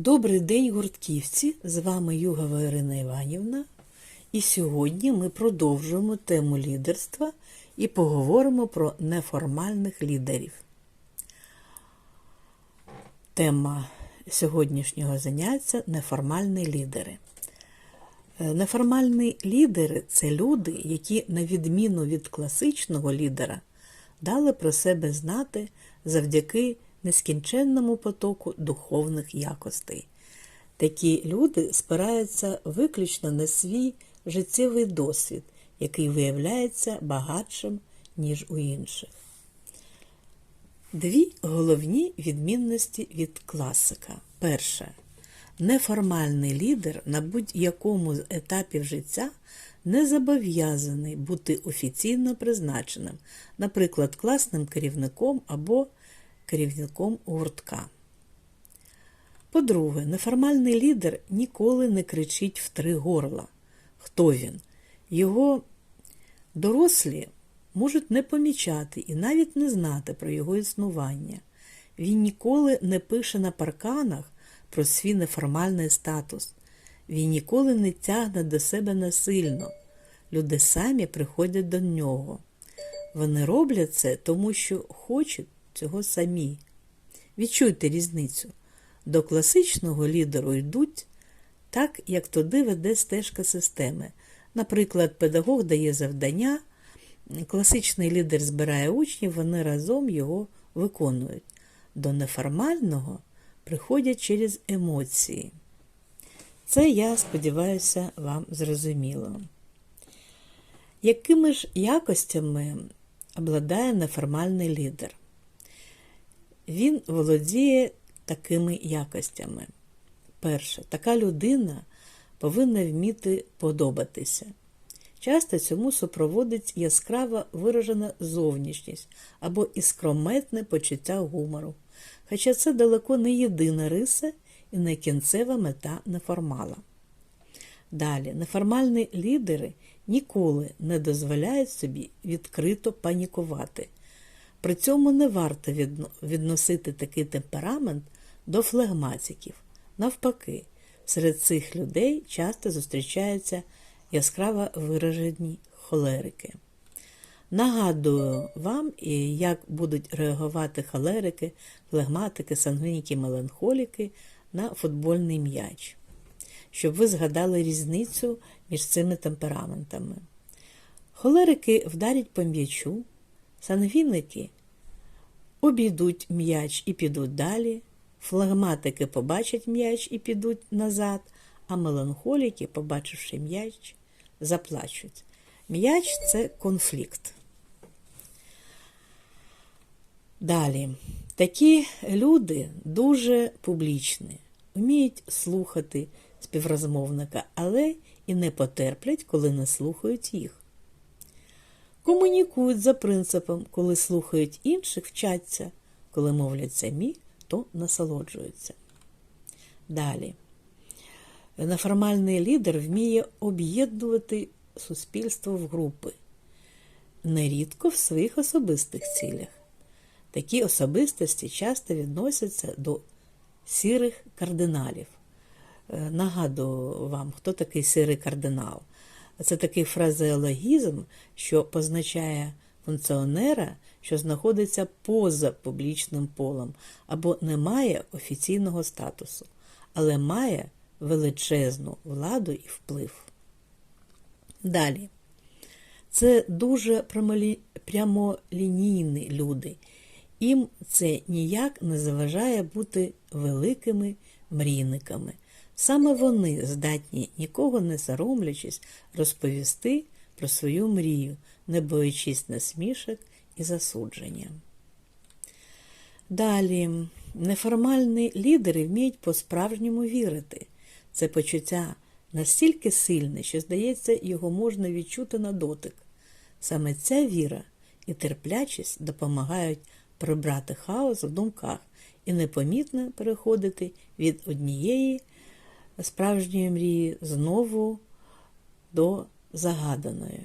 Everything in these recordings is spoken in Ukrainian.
Добрий день, гуртківці! З вами Югова Ірина Іванівна. І сьогодні ми продовжуємо тему лідерства і поговоримо про неформальних лідерів. Тема сьогоднішнього заняття неформальні лідери. Е, Неформальні лідери це люди, які, на відміну від класичного лідера, дали про себе знати завдяки нескінченному потоку духовних якостей. Такі люди спираються виключно на свій життєвий досвід, який виявляється багатшим, ніж у інших. Дві головні відмінності від класика. Перше. Неформальний лідер на будь-якому з етапів життя не зобов'язаний бути офіційно призначеним, наприклад, класним керівником або керівником гуртка. По-друге, неформальний лідер ніколи не кричить в три горла. Хто він? Його дорослі можуть не помічати і навіть не знати про його існування. Він ніколи не пише на парканах про свій неформальний статус. Він ніколи не тягне до себе насильно. Люди самі приходять до нього. Вони роблять це, тому що хочуть цього самі. Відчуйте різницю. До класичного лідеру йдуть так, як туди веде стежка системи. Наприклад, педагог дає завдання, класичний лідер збирає учнів, вони разом його виконують. До неформального приходять через емоції. Це, я сподіваюся, вам зрозуміло. Якими ж якостями обладає неформальний лідер? Він володіє такими якостями. Перше, така людина повинна вміти подобатися. Часто цьому супроводить яскраво виражена зовнішність або іскрометне почуття гумору. Хоча це далеко не єдина риса і не кінцева мета неформала. Далі, неформальні лідери ніколи не дозволяють собі відкрито панікувати. При цьому не варто відносити такий темперамент до флегматиків. Навпаки, серед цих людей часто зустрічаються яскраво виражені холерики. Нагадую вам, як будуть реагувати холерики, флегматики, сангвініки, меланхоліки на футбольний м'яч, щоб ви згадали різницю між цими темпераментами. Холерики вдарять по м'ячу, сангвіники обійдуть м'яч і підуть далі, флегматики побачать м'яч і підуть назад, а меланхоліки, побачивши м'яч, заплачуть. М'яч це конфлікт. Далі. Такі люди дуже публічні, вміють слухати співрозмовника, але і не потерплять, коли не слухають їх. Комунікують за принципом, коли слухають інших, вчаться, коли мовлять самі, то насолоджуються. Далі. Неформальний лідер вміє об'єднувати суспільство в групи, нерідко в своїх особистих цілях. Такі особистості часто відносяться до сірих кардиналів. Е, Нагадую вам, хто такий сірий кардинал. Це такий фразеологізм, що позначає функціонера, що знаходиться поза публічним полем або не має офіційного статусу, але має величезну владу і вплив. Далі. Це дуже прямолінійні люди. Їм це ніяк не заважає бути великими мрійниками. Саме вони здатні, нікого не соромлячись, розповісти про свою мрію, не боячись насмішок і засудження. Далі, неформальні лідери вміють по-справжньому вірити. Це почуття настільки сильне, що, здається, його можна відчути на дотик. Саме ця віра і терплячість допомагають прибрати хаос в думках і непомітно переходити від однієї справжньої мрії знову до загаданої.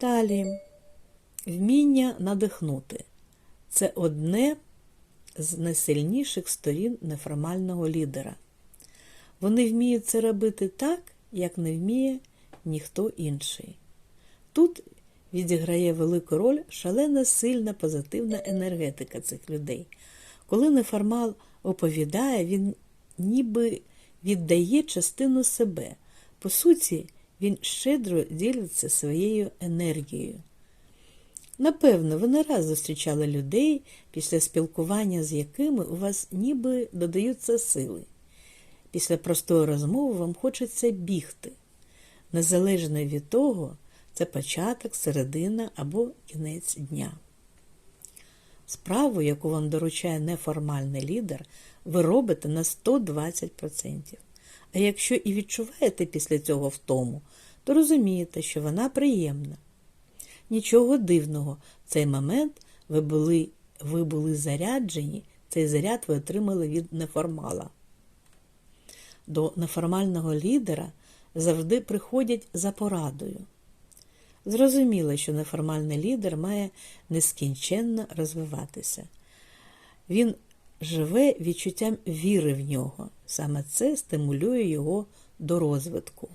Далі вміння надихнути. Це одне з найсильніших сторін неформального лідера. Вони вміють це робити так, як не вміє ніхто інший. Тут відіграє велику роль шалена сильна позитивна енергетика цих людей. Коли неформал оповідає, він ніби віддає частину себе. По суті, він щедро ділиться своєю енергією. Напевно, ви не раз зустрічали людей, після спілкування з якими у вас ніби додаються сили. Після простої розмови вам хочеться бігти. Незалежно від того, це початок, середина або кінець дня. Справу, яку вам доручає неформальний лідер, ви робите на 120%. А якщо і відчуваєте після цього втому, то розумієте, що вона приємна. Нічого дивного, в цей момент ви були, ви були заряджені, цей заряд ви отримали від неформала. До неформального лідера завжди приходять за порадою. Зрозуміло, що неформальний лідер має нескінченно розвиватися. Він живе відчуттям віри в нього. Саме це стимулює його до розвитку.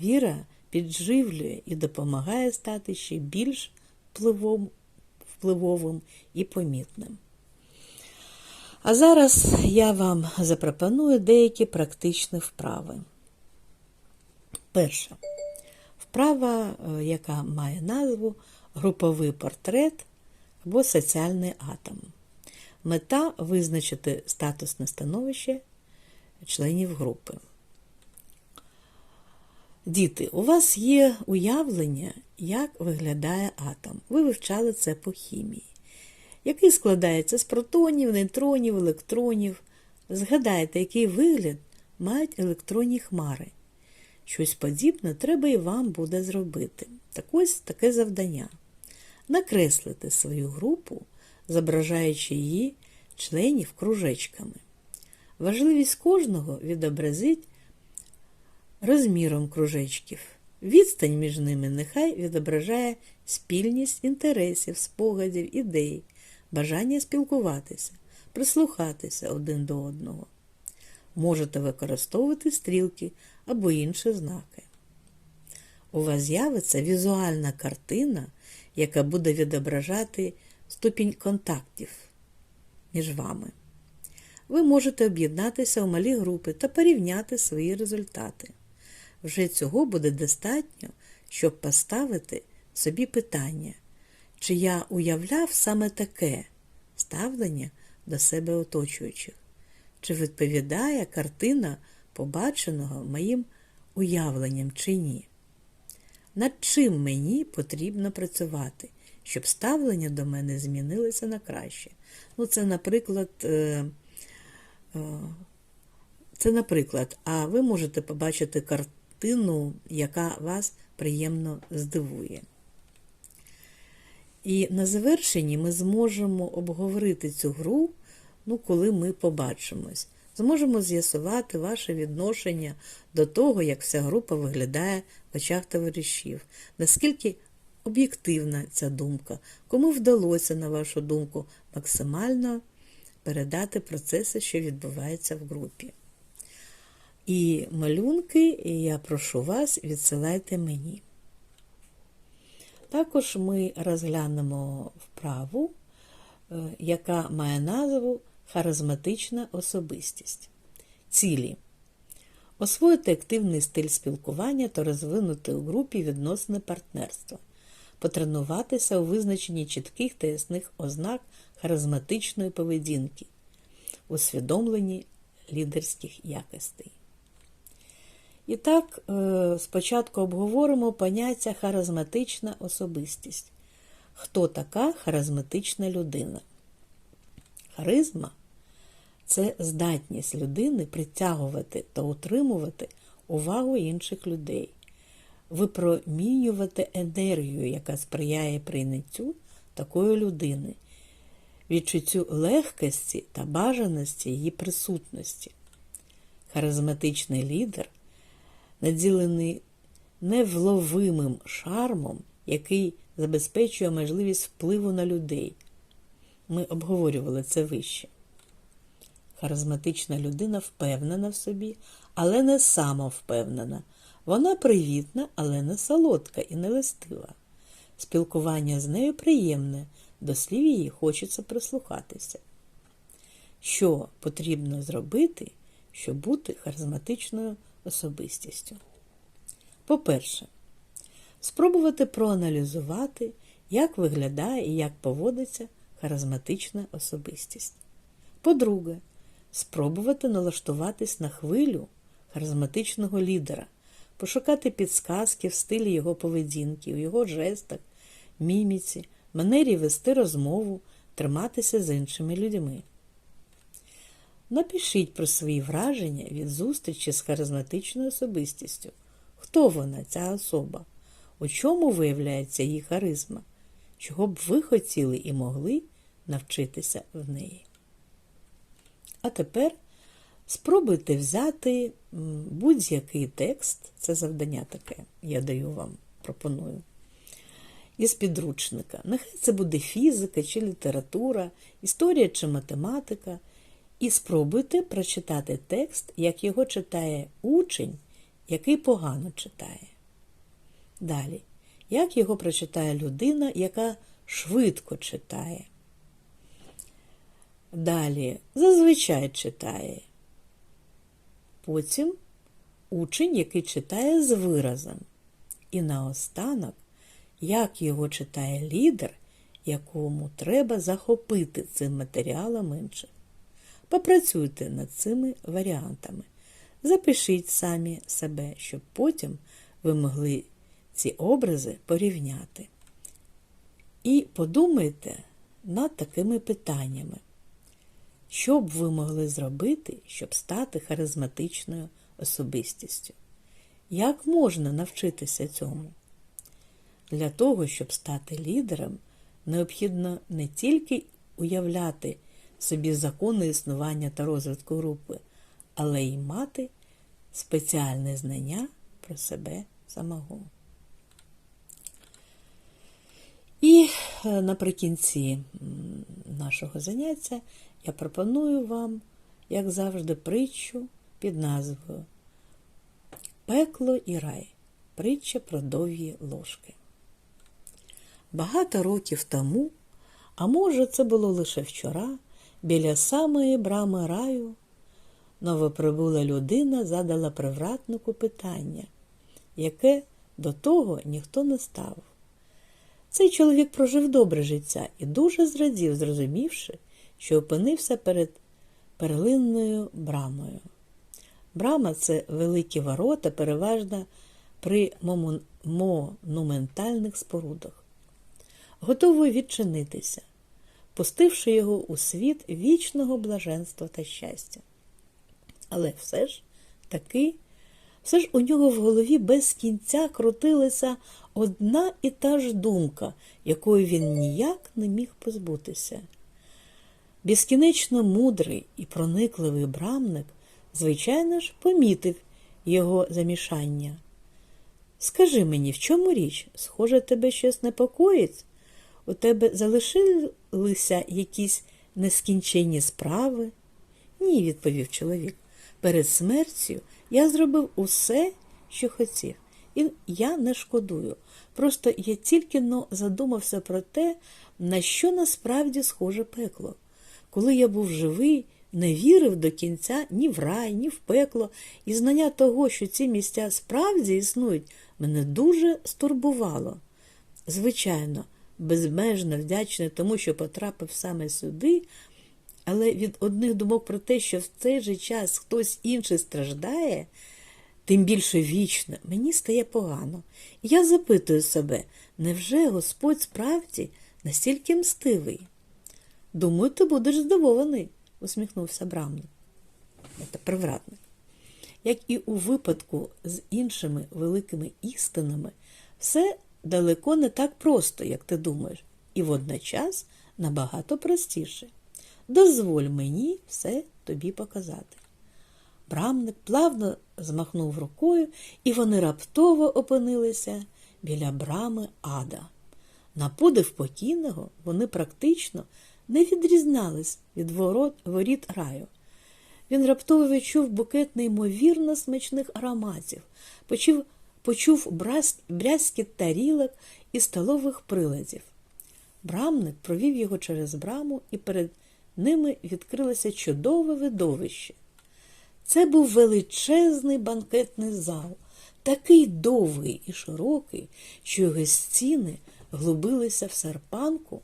Віра підживлює і допомагає стати ще більш впливовим і помітним. А зараз я вам запропоную деякі практичні вправи. Перше. Вправа, яка має назву груповий портрет або соціальний атом. Мета визначити статусне становище членів групи. Діти, у вас є уявлення, як виглядає атом. Ви вивчали це по хімії, який складається з протонів, нейтронів, електронів. Згадайте, який вигляд мають електронні хмари. Щось подібне треба і вам буде зробити. Так ось таке завдання. Накреслити свою групу, зображаючи її членів кружечками. Важливість кожного відобразить розміром кружечків. Відстань між ними нехай відображає спільність інтересів, спогадів, ідей, бажання спілкуватися, прислухатися один до одного. Можете використовувати стрілки або інші знаки. У вас з'явиться візуальна картина, яка буде відображати ступінь контактів між вами. Ви можете об'єднатися у малі групи та порівняти свої результати. Вже цього буде достатньо, щоб поставити собі питання, чи я уявляв саме таке ставлення до себе оточуючих, чи відповідає картина побаченого моїм уявленням чи ні. Над чим мені потрібно працювати, щоб ставлення до мене змінилося на краще. Ну, це, наприклад, е, е, це, наприклад, а ви можете побачити картину, яка вас приємно здивує. І на завершенні ми зможемо обговорити цю гру, ну, коли ми побачимось. Зможемо з'ясувати ваше відношення до того, як вся група виглядає в очах товаришів, наскільки об'єктивна ця думка, кому вдалося, на вашу думку, максимально передати процеси, що відбуваються в групі. І малюнки, я прошу вас, відсилайте мені. Також ми розглянемо вправу, е, яка має назву Харизматична особистість. Цілі. Освоїти активний стиль спілкування та розвинути у групі відносне партнерства, потренуватися у визначенні чітких та ясних ознак харизматичної поведінки, усвідомленні лідерських якостей. І так, е, спочатку обговоримо поняття харизматична особистість. Хто така харизматична людина? Харизма це здатність людини притягувати та утримувати увагу інших людей, випромінювати енергію, яка сприяє прийняттю такої людини, відчуттю легкості та бажаності її присутності. Харизматичний лідер наділений невловимим шармом, який забезпечує можливість впливу на людей. Ми обговорювали це вище. Харизматична людина впевнена в собі, але не самовпевнена. Вона привітна, але не солодка і не листива. Спілкування з нею приємне, до слів її хочеться прислухатися. Що потрібно зробити, щоб бути харизматичною особистістю? По-перше, спробувати проаналізувати, як виглядає і як поводиться харизматична особистість. По-друге, спробувати налаштуватись на хвилю харизматичного лідера, пошукати підсказки в стилі його поведінки, в його жестах, міміці, манері вести розмову, триматися з іншими людьми. Напишіть про свої враження від зустрічі з харизматичною особистістю. Хто вона, ця особа? У чому виявляється її харизма? Чого б ви хотіли і могли навчитися в неї? А тепер спробуйте взяти будь-який текст, це завдання таке, я даю вам, пропоную, із підручника. Нехай це буде фізика чи література, історія чи математика. І спробуйте прочитати текст, як його читає учень, який погано читає. Далі, як його прочитає людина, яка швидко читає. Далі зазвичай читає. Потім учень, який читає з виразом. І наостанок, як його читає лідер, якому треба захопити цим матеріалом інших. Попрацюйте над цими варіантами. Запишіть самі себе, щоб потім ви могли ці образи порівняти. І подумайте над такими питаннями. Що б ви могли зробити, щоб стати харизматичною особистістю? Як можна навчитися цьому? Для того, щоб стати лідером, необхідно не тільки уявляти собі закони існування та розвитку групи, але й мати спеціальне знання про себе самого. І е, наприкінці нашого заняття я пропоную вам, як завжди, притчу під назвою Пекло і рай. Притча про довгі ложки. Багато років тому, а може, це було лише вчора, біля самої брами раю новоприбула людина задала привратнику питання, яке до того ніхто не ставив. Цей чоловік прожив добре життя і дуже зрадів, зрозумівши, що опинився перед перлинною брамою. Брама це великі ворота, переважно при монументальних спорудах. Готовий відчинитися, пустивши його у світ вічного блаженства та щастя. Але все ж таки, все ж у нього в голові без кінця крутилася одна і та ж думка, якої він ніяк не міг позбутися. Безкінечно мудрий і проникливий брамник, звичайно ж, помітив його замішання. Скажи мені, в чому річ? Схоже, тебе щось непокоїть? У тебе залишилися якісь нескінченні справи? Ні, відповів чоловік. Перед смертю я зробив усе, що хотів, і я не шкодую. Просто я тільки но задумався про те, на що насправді схоже пекло. Коли я був живий, не вірив до кінця ні в рай, ні в пекло, і знання того, що ці місця справді існують, мене дуже стурбувало. Звичайно, безмежно вдячний тому, що потрапив саме сюди, але від одних думок про те, що в цей же час хтось інший страждає, тим більше вічно, мені стає погано. Я запитую себе, невже Господь справді настільки мстивий? Думаю, ти будеш здивований, усміхнувся Брамник. Це привратник. Як і у випадку з іншими великими істинами, все далеко не так просто, як ти думаєш, і водночас набагато простіше. Дозволь мені все тобі показати. Брамник плавно змахнув рукою, і вони раптово опинилися біля брами ада. На подив покійного вони практично не відрізнялись від ворот, воріт раю. він раптово відчув букет неймовірно смачних ароматів, почув, почув брязкіт тарілок і столових приладів. Брамник провів його через браму, і перед ними відкрилося чудове видовище. Це був величезний банкетний зал, такий довгий і широкий, що його стіни глубилися в серпанку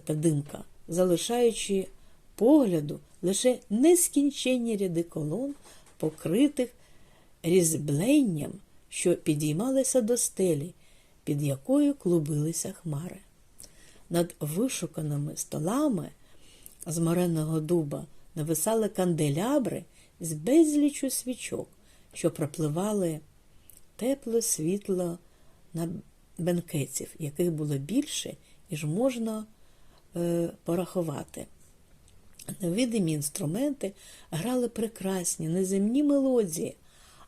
та димка, залишаючи погляду лише нескінченні ряди колон, покритих різьбленням, що підіймалися до стелі, під якою клубилися хмари. Над вишуканими столами з мореного дуба нависали канделябри з безлічу свічок, що пропливали тепле світло на бенкетів, яких було більше, ніж можна порахувати. Невидимі інструменти грали прекрасні, неземні мелодії,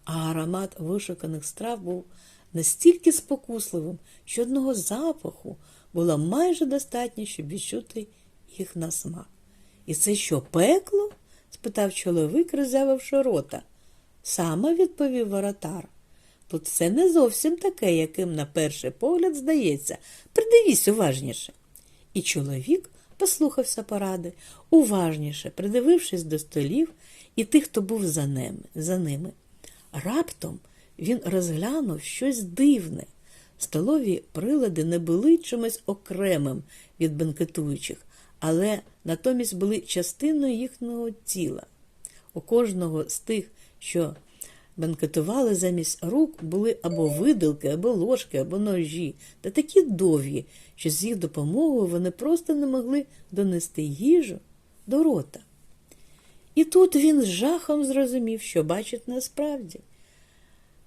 а аромат вишуканих страв був настільки спокусливим, що одного запаху було майже достатньо, щоб відчути їх на смак. І це що, пекло? спитав чоловік, роззявивши рота. Саме відповів воротар. Тут це не зовсім таке, яким на перший погляд здається. Придивись уважніше. І чоловік послухався поради, уважніше, придивившись до столів і тих, хто був за ними. За ними. Раптом він розглянув щось дивне. Столові прилади не були чимось окремим від бенкетуючих, але натомість були частиною їхнього тіла. У кожного з тих, що бенкетували замість рук, були або виделки, або ложки, або ножі, та такі довгі, що з їх допомогою вони просто не могли донести їжу до рота. І тут він з жахом зрозумів, що бачить насправді.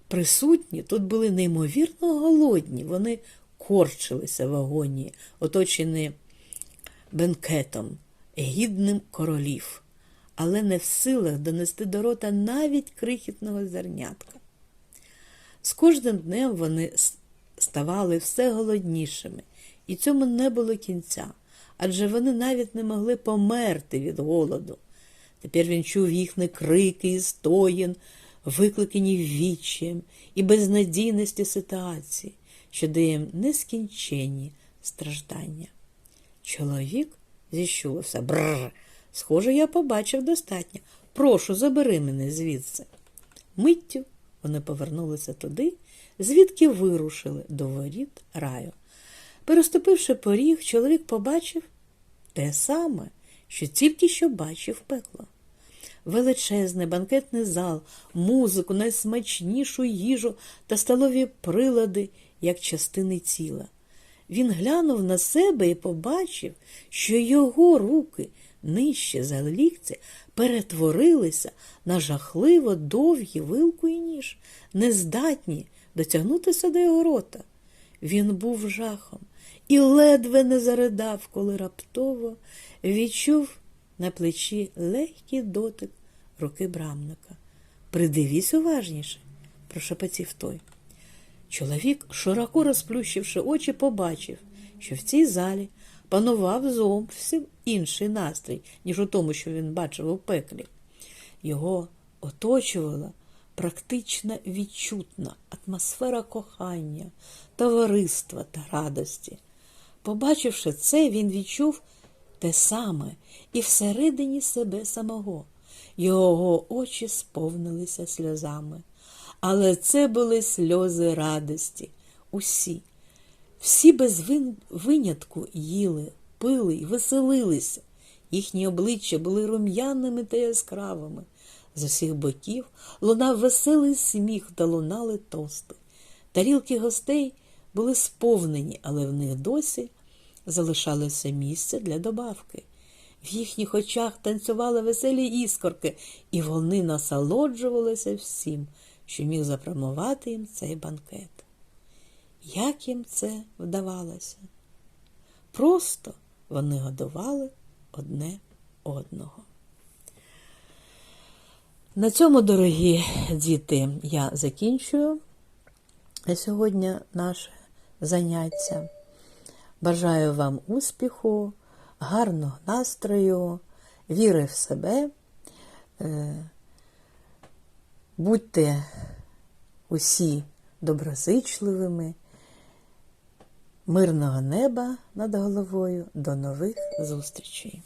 Присутні тут були неймовірно голодні, вони корчилися в агонії, оточені бенкетом, гідним королів, але не в силах донести до рота навіть крихітного зернятка. З кожним днем вони ставали все голоднішими, і цьому не було кінця, адже вони навіть не могли померти від голоду. Тепер він чув їхні крики і стоїн, викликані відчаєм і безнадійності ситуації, що дає їм нескінченні страждання. Чоловік зіщулився. Бррр. Схоже, я побачив достатньо. Прошу, забери мене звідси. Миттю вони повернулися туди, звідки вирушили до воріт раю. Переступивши поріг, чоловік побачив те саме, що тільки що бачив пекло. Величезний банкетний зал, музику, найсмачнішу їжу та столові прилади, як частини тіла. Він глянув на себе і побачив, що його руки нижче за лікці перетворилися на жахливо довгі вилку і ніж, нездатні дотягнутися до його рота. Він був жахом і ледве не заридав, коли раптово відчув на плечі легкий дотик руки брамника. Придивись уважніше, прошепотів той. Чоловік, широко розплющивши очі, побачив, що в цій залі панував зовсім інший настрій, ніж у тому, що він бачив у пеклі. Його оточувала практично відчутна атмосфера кохання, товариства та радості. Побачивши це, він відчув те саме і всередині себе самого. Його очі сповнилися сльозами. Але це були сльози радості. Усі, всі без винятку їли, пили й веселилися. Їхні обличчя були рум'яними та яскравими. З усіх боків лунав веселий сміх та лунали тости. Тарілки гостей були сповнені, але в них досі залишалося місце для добавки. В їхніх очах танцювали веселі іскорки, і вони насолоджувалися всім, що міг запромувати їм цей банкет. Як їм це вдавалося? Просто вони годували одне одного. На цьому, дорогі діти, я закінчую сьогодні наше заняття. Бажаю вам успіху, гарного настрою, віри в себе Е, Будьте усі доброзичливими, мирного неба над головою. До нових зустрічей!